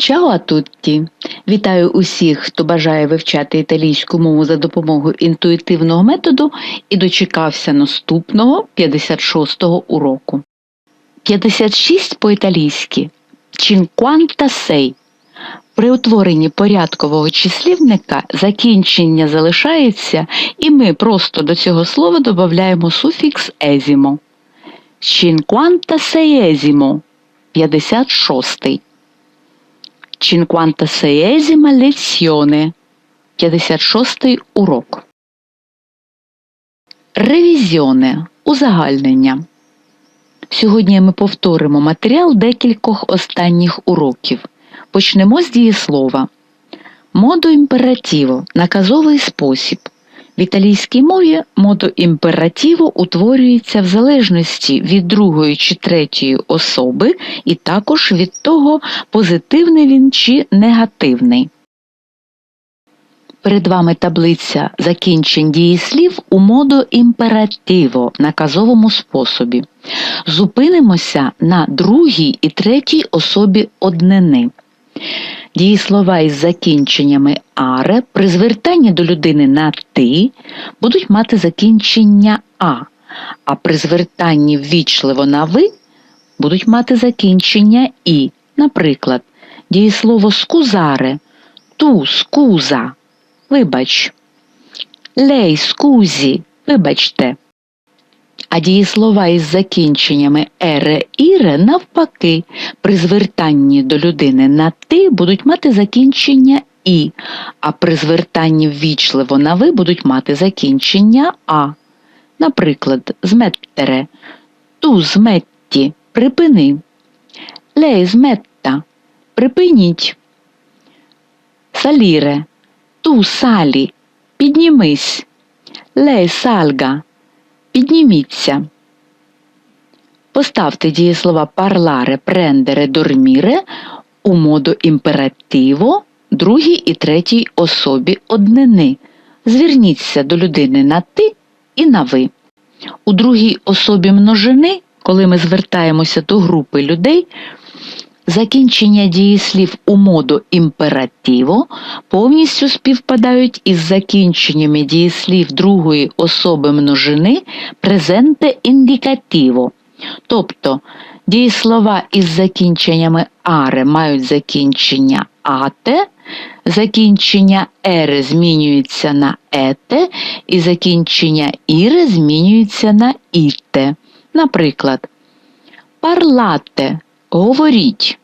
Чао а тутті! Вітаю усіх, хто бажає вивчати італійську мову за допомогою інтуїтивного методу і дочекався наступного 56-го уроку. 56 по-італійськи «cinquantasei». При утворенні порядкового числівника закінчення залишається, і ми просто до цього слова додаємо суфікс «есімо». «Cinquantaseiesimo» – 56. Cinquantaseiesima lezione. 56 урок. Ревізіоне. Узагальнення. Сьогодні ми повторимо матеріал декількох останніх уроків. Почнемо з дієслова. Модо імперативо наказовий спосіб. В італійській мові модо імперативо утворюється в залежності від другої чи третьої особи, і також від того, позитивний він чи негативний. Перед вами таблиця закінчень дієслів у модо імперативо наказовому способі. Зупинимося на другій і третій особі однини. Дієслова із закінченнями аре при звертанні до людини на ти будуть мати закінчення а, а при звертанні ввічливо на ви будуть мати закінчення і. Наприклад, дієслово скузаре ту скуза. Вибач. Лей скузі. Вибачте. А дієслова із закінченнями ере іре навпаки, при звертанні до людини на ти будуть мати закінчення і, а при звертанні ввічливо на ви будуть мати закінчення а. Наприклад, зметтере ту зметті припини. Лей зметта припиніть. Саліре ту салі піднімись. Лей сальга Підніміться. Поставте дієслова парларе, прендере, дорміре у моду імперативо другій і третій особі однини. Зверніться до людини на ти і на ви. У другій особі множини, коли ми звертаємося до групи людей, Закінчення дієслів у моду імперативо повністю співпадають із закінченнями дієслів другої особи множини презенте індикативо. Тобто дієслова із закінченнями аре мають закінчення ате, закінчення ере змінюється на ете, і закінчення іре змінюється на іте. Наприклад, парлате говоріть.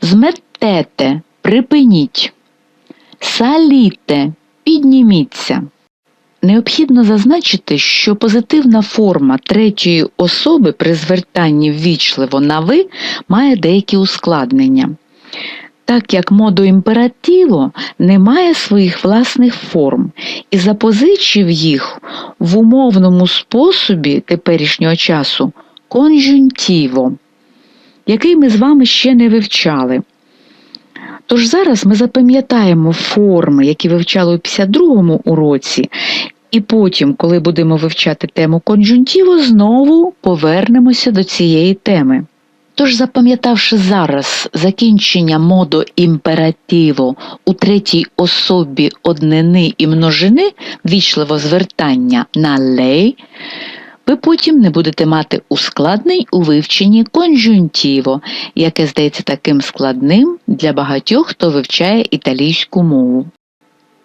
Зметете, припиніть. Саліте, підніміться. Необхідно зазначити, що позитивна форма третьої особи при звертанні ввічливо на ви має деякі ускладнення. Так як модо імперативо не має своїх власних форм і запозичив їх в умовному способі теперішнього часу конжунтіво який ми з вами ще не вивчали. Тож зараз ми запам'ятаємо форми, які вивчали у 52-му уроці, і потім, коли будемо вивчати тему конджунтіву, знову повернемося до цієї теми. Тож, запам'ятавши зараз закінчення модо імперативо у третій особі однини і множини, вічливо звертання на лей, ви потім не будете мати ускладнень у вивченні конжунтіво, яке здається таким складним для багатьох, хто вивчає італійську мову.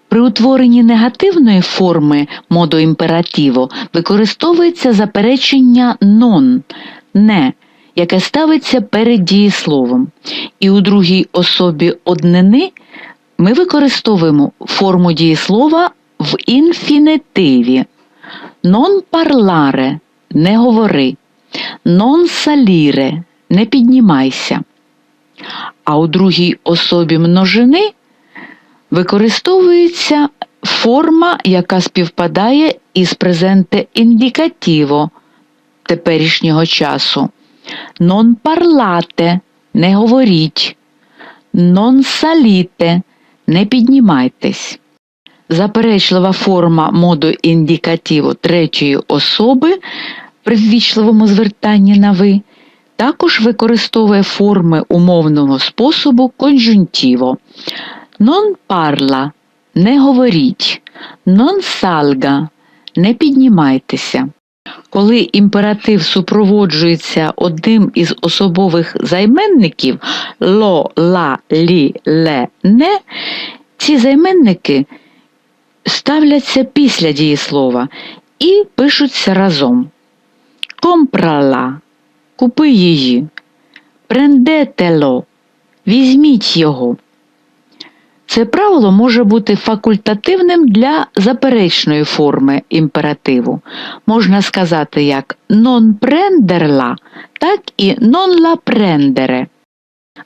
При утворенні негативної форми модо імперативо використовується заперечення non не, яке ставиться перед дієсловом. І у другій особі однини ми використовуємо форму дієслова в інфінитиві. Non parlare – не говори, non salire – не піднімайся. А у другій особі множини використовується форма, яка співпадає із презенте індикативо теперішнього часу. Non parlate – не говоріть, non salite – не піднімайтесь. Заперечлива форма моду індикативу третьої особи при ввічливому звертанні на ви також використовує форми умовного способу конджунтіво. Non parla – не говоріть, non salga – не піднімайтеся. Коли імператив супроводжується одним із особових займенників ло, ла, лі, ле, не, ці займенники ставляться після дієслова і пишуться разом. Компрала купи її, прендетело, візьміть його. Це правило може бути факультативним для заперечної форми імперативу. Можна сказати як non prenderla, так і non la prendere.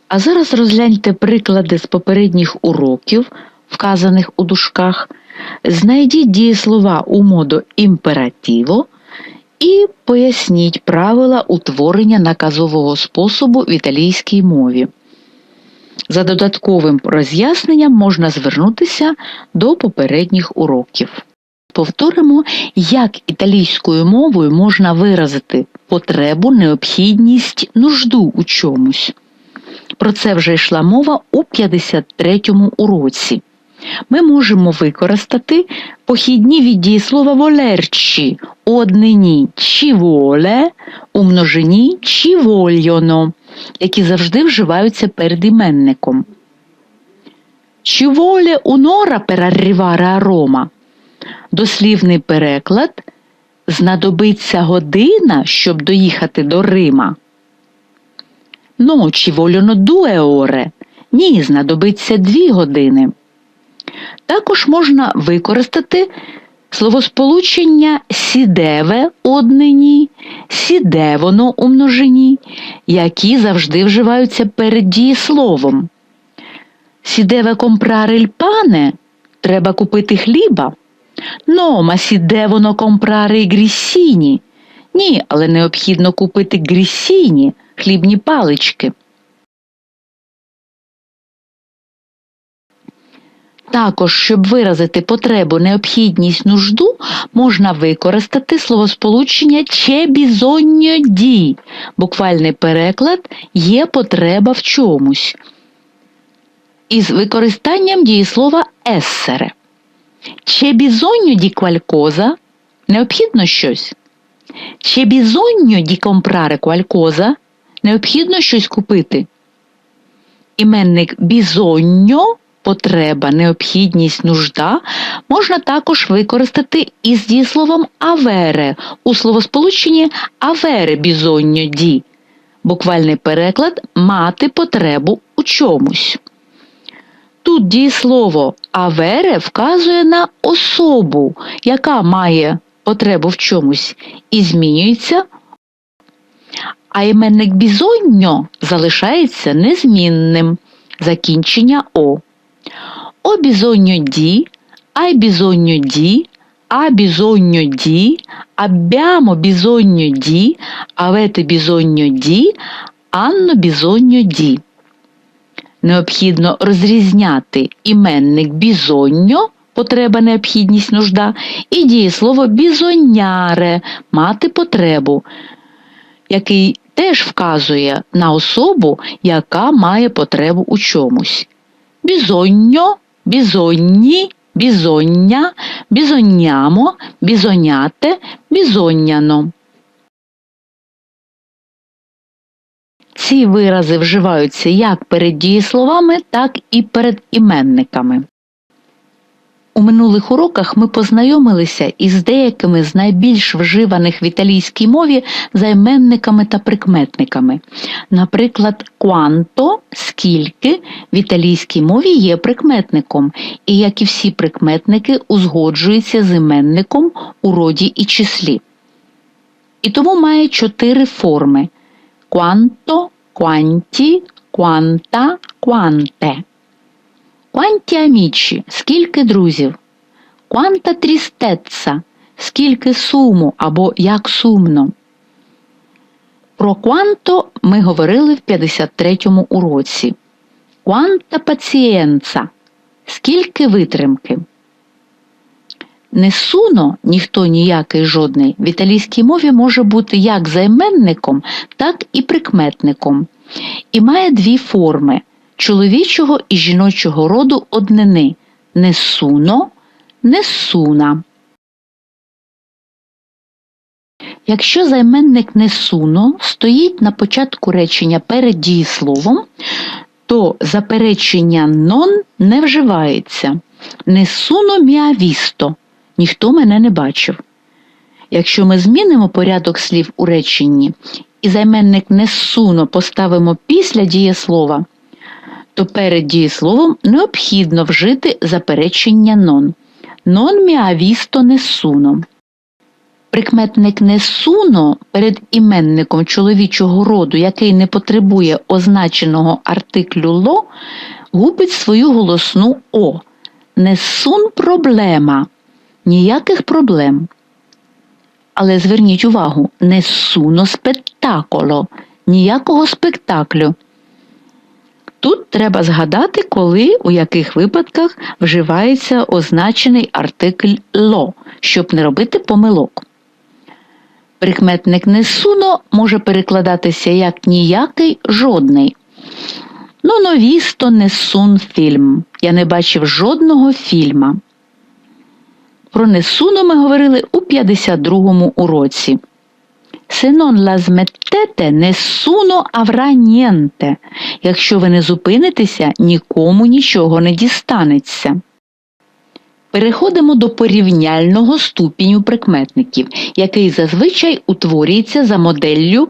А зараз розгляньте приклади з попередніх уроків, вказаних у дужках. Знайдіть дієслова у моду імперативо і поясніть правила утворення наказового способу в італійській мові. За додатковим роз'ясненням можна звернутися до попередніх уроків. Повторимо, як італійською мовою можна виразити потребу, необхідність, нужду у чомусь. Про це вже йшла мова у 53-му уроці. Ми можемо використати похідні від дієслова волерчі однині «ci vuole», у множині «ci vogliono», які завжди вживаються перед іменником. «Ci vuole un'ora per arrivare a Дослівний переклад знадобиться година, щоб доїхати до Рима. Ci vogliono due ore. Ні, знадобиться дві години. Також можна використати словосполучення сідеве однині, сідевоно у множині, які завжди вживаються перед дієсловом. Сідеве il pane – треба купити хліба. Ma si devono comprare. Ні, але необхідно купити грісіні, хлібні палички. Також, щоб виразити потребу, необхідність нужду, можна використати словосполучення «c'è bisogno di». Буквальний переклад є потреба в чомусь. Із використанням дієслова «essere». «C'è bisogno di qualcosa» – необхідно щось. «C'è bisogno di comprare qualcosa» – необхідно щось купити. Іменник «bisogno» потреба, необхідність, нужда можна також використати із дієсловом авере у словосполученні авере бізонньо ді. Буквальний переклад мати потребу у чомусь. Тут дієслово авере вказує на особу, яка має потребу в чомусь, і змінюється, а іменник бізонньо залишається незмінним. Закінчення О. Ho bisogno di, hai bisogno di, ha bisogno di, abbiamo bisogno di, avete bisogno di, hanno bisogno di. Необхідно розрізняти іменник бізоньо, потреба, необхідність, нужда, і дієслово бізоняре мати потребу, який теж вказує на особу, яка має потребу у чомусь. Бізоньо бізонні, бізоння, бізоннямо, бізоняте, бізонняно. Ці вирази вживаються як перед дієсловами, так і перед іменниками. У минулих уроках ми познайомилися із деякими з найбільш вживаних в італійській мові займенниками та прикметниками. Наприклад, quanto – скільки в італійській мові є прикметником, і, як і всі прикметники, узгоджується з іменником у роді і числі. І тому має чотири форми: quanto, quanti, quanta, quante. Quanti amici – скільки друзів. Quanta tristezza – скільки суму або як сумно. Про quanto ми говорили в 53-му уроці. Quanta pazienza – скільки витримки. Несуно, ніхто ніякий жодний, в італійській мові може бути як займенником, так і прикметником. І має дві форми чоловічого і жіночого роду однини несуно, несуна. Якщо займенник несуно стоїть на початку речення перед дієсловом, то заперечення нон не вживається. Несуно міавісто ніхто мене не бачив. Якщо ми змінимо порядок слів у реченні і займенник несуно поставимо після дієслова, то перед дієсловом необхідно вжити заперечення нон. Нон міавісто несуно. Прикметник несуно перед іменником чоловічого роду, який не потребує означеного артиклю ло, губить свою голосну О. Несун проблема. Ніяких проблем. Але зверніть увагу, несуно спектаколо, ніякого спектаклю. Тут треба згадати, коли у яких випадках вживається означений артикль ло, щоб не робити помилок. Прикметник несуно може перекладатися як ніякий жодний. Ну, новісто несун фільм. Я не бачив жодного фільма. Про несуно ми говорили у 52-му уроці. Non la smettete, nessuno. Якщо ви не зупинитеся, нікому нічого не дістанеться. Переходимо до порівняльного ступеню прикметників, який зазвичай утворюється за моделлю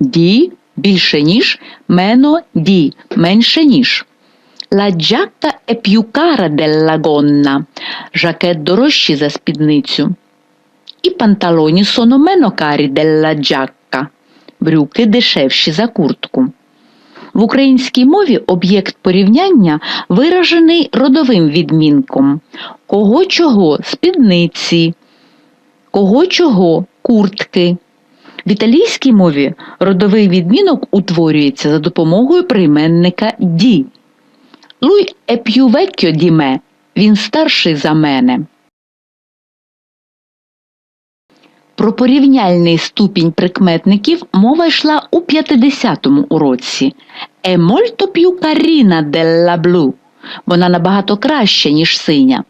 di більше ніж, di менше ніж. La giacca è più cara della gonna. Жакет дорожчий за спідницю. І панталоні sono meno cari della giacca. Брюки дешевші за куртку. В українській мові об'єкт порівняння виражений родовим відмінком. Кого чого спідниці, кого чого куртки. В італійській мові родовий відмінок утворюється за допомогою прийменника ді. Lui è più vecchio. Він старший за мене. Про порівняльний ступінь прикметників мова йшла у 50-му уроці. È molto più carina della blu. Вона набагато краща, ніж синя.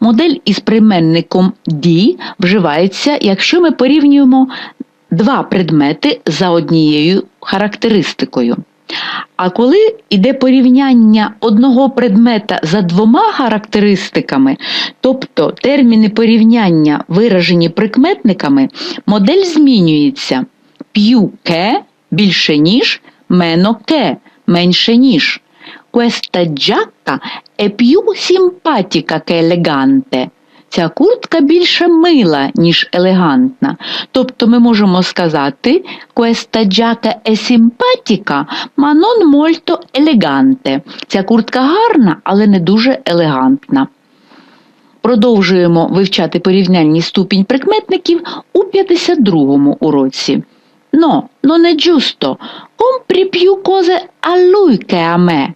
Модель із прийменником «ді» вживається, якщо ми порівнюємо два предмети за однією характеристикою. А коли йде порівняння одного предмета за двома характеристиками, тобто терміни порівняння виражені прикметниками, модель змінюється п'ю ке більше ніж, мено ке менше ніж. Questa giacca è più simpatica che elegante. Ця куртка більше мила, ніж елегантна. Тобто ми можемо сказати Questa giacca è simpatica, ma non molto elegante. Ця куртка гарна, але не дуже елегантна. Продовжуємо вивчати порівняльний ступінь прикметників у 52-му уроці. No, non è giusto. Compri più cose a lui che a me.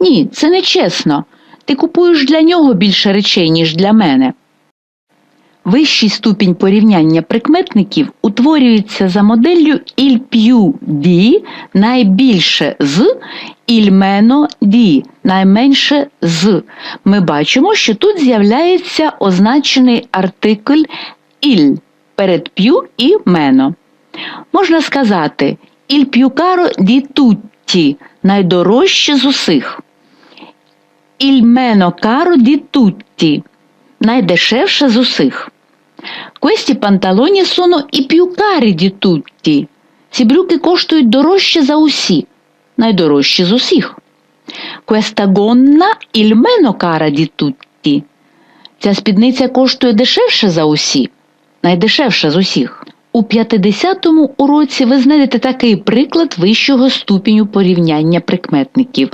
Ні, це не чесно. Ти купуєш для нього більше речей, ніж для мене. Вищий ступінь порівняння прикметників утворюється за моделлю il più di найбільше з il meno di найменше з. Ми бачимо, що тут з'являється означений артикль il перед più і meno. Можна сказати il più caro di tutti найдорожче з усіх. Il meno caro di tutti найдешевше з усіх. Questi pantaloni sono i più cari di tutti. Ці брюки коштують дорожче за усі, найдорожчі з усіх. Questa gonna il meno cara di tutti. Ця спідниця коштує дешевше за усі, найдешевша з усіх. У 50-му уроці ви знайдете такий приклад вищого ступеню порівняння прикметників.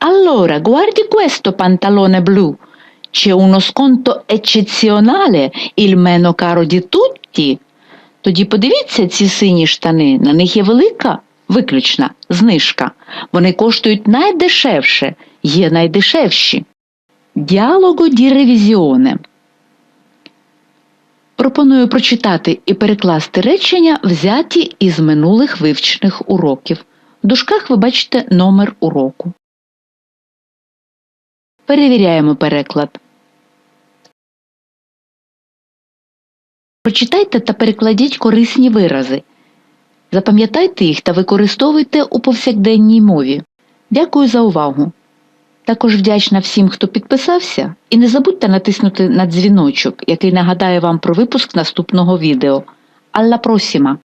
Allora, guardi questo pantalone blu. C'è uno sconto eccezionale, il meno caro di tutti. Тоді подивіться ці сині штани, на них є велика виключна знижка. Вони коштують найдешевше, є найдешевші. Діалогу ді ревізіоне. Пропоную прочитати і перекласти речення, взяті із минулих вивчених уроків. В дужках ви бачите номер уроку. Перевіряємо переклад. Прочитайте та перекладіть корисні вирази. Запам'ятайте їх та використовуйте у повсякденній мові. Дякую за увагу. Також вдячна всім, хто підписався, і не забудьте натиснути на дзвіночок, який нагадає вам про випуск наступного відео. Алла просіма!